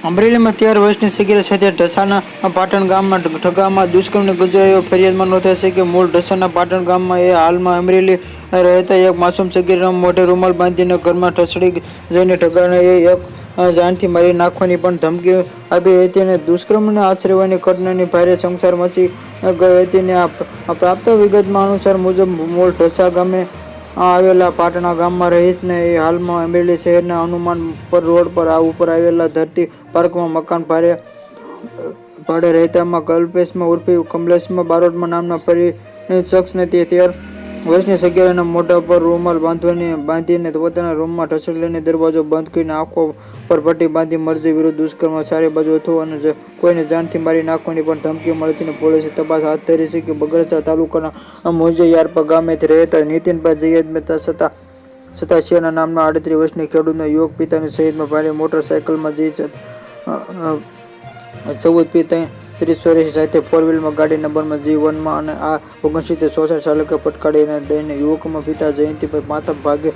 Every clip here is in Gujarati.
અમરેલીમાં તેર વર્ષની સગીરે સાથે ઢસાના પાટણ ગામમાં ઠગામાં દુષ્કર્મની ગુજરાયો ફરિયાદમાં નોંધાય છે કે મૂળ ઢસાના પાટણ ગામમાં એ હાલમાં અમરેલી રહેતા એક માસૂમ સગીરનો મોઢે રૂમાલ બાંધીને ઘરમાં ઠસડી જઈને ઠગાને એ એક જાનથી મારી નાખવાની પણ ધમકી આપી હતી અને દુષ્કર્મને આચરવાની ઘટનાની ભારે સંસાર મચી ગઈ હતી ને આ પ્રાપ્ત વિગતમાં અનુસાર મુજબ મૂળ ઢસા ગામે આવેલા પાટણા ગામમાં રહીશને એ હાલમાં અમરેલી શહેરના હનુમાન પર રોડ પર આ ઉપર આવેલા ધરતી પાર્કમાં મકાન ભારે, ભાડે રહેતામાં કલ્પેશમાં ઉર્ફે કમલેશમાં બારોટમાં નામના પરિણીત શખ્સને તે તેર વર્ષની સગીરાના મોઢા પર રૂમાલ બાંધવાની, બાંધીને પોતાના રૂમમાં ઠસડી લઈને દરવાજો બંધ કરીને આંખો પર પટ્ટી બાંધી મરજી વિરુદ્ધ દુષ્કર્મ ચારે બાજુ હતું અને કોઈને જાનથી મારી નાખવાની પણ ધમકી મળતી ને પોલીસે તપાસ હાથ ધરી છે કે બગડસરા તાલુકાના મોજયારપા ગામેથી રહેતા નીતિનભાઈ જૈયદ મહેતા છતાં સતાશિયાના નામના આડત્રીસ વર્ષની ખેડૂતનો યુવક પિતાની સહિતમાં ભારે મોટરસાયકલમાં જઈ ચૌદ પિતા ત્રીસ વર્ષ સાથે ફોર વ્હીલમાં ગાડી નંબરમાં જી વનમાં અને આ ઓગણસિત્તેર ચોસઠ ચાલકે પટકાડીને દઈને યુવકમાં પિતા જયંતિભાઈ માથા ભાગે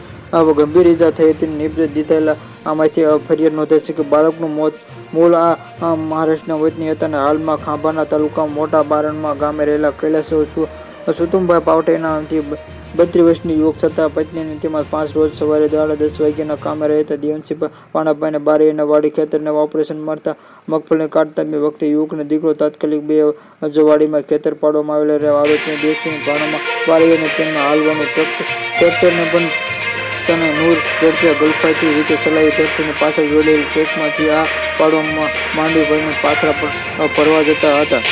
ગંભીર ઈજા થઈ હતી. નિપજે દીધેલા આમાંથી ફરિયાદ નોંધાઈ છે કે બાળકનું મોત મૂળ આ આ મહારાષ્ટ્રના વતની હતા અને હાલમાં ખાંભાના તાલુકા મોટા બારણમાં ગામે રહેલા કૈલાસ સુતુમભાઈ પાવટેનાથી બત્રીસ વર્ષની યુવક છતાં પત્નીને તેમાં પાંચ રોજ સવારે સાડા દસ વાગ્યાના કામે રહેતા દેવનસિંહ પાણાભાઈને બારીના વાડી ખેતરને ઓપરેશન મારતા મગફળીને કાઢતા બે વખતે યુવકને દીકરો તાત્કાલિક બે જવાડીમાં ખેતર પાડવામાં આવેલા રહ્યા આરોપીને દેશની ભાણામાં બારી અને તેમાં હાલવાનું ટ્રેક્ટરને પણ તને નૂર ઝડપિયા ગલફાઈથી રીતે ચલાવી ટ્રેક્ટરની પાછળ જોડેલી ટ્રેકમાંથી આ પાડવામાં માંડી ભરીને પાથરા પર ભરવા જતા હતા.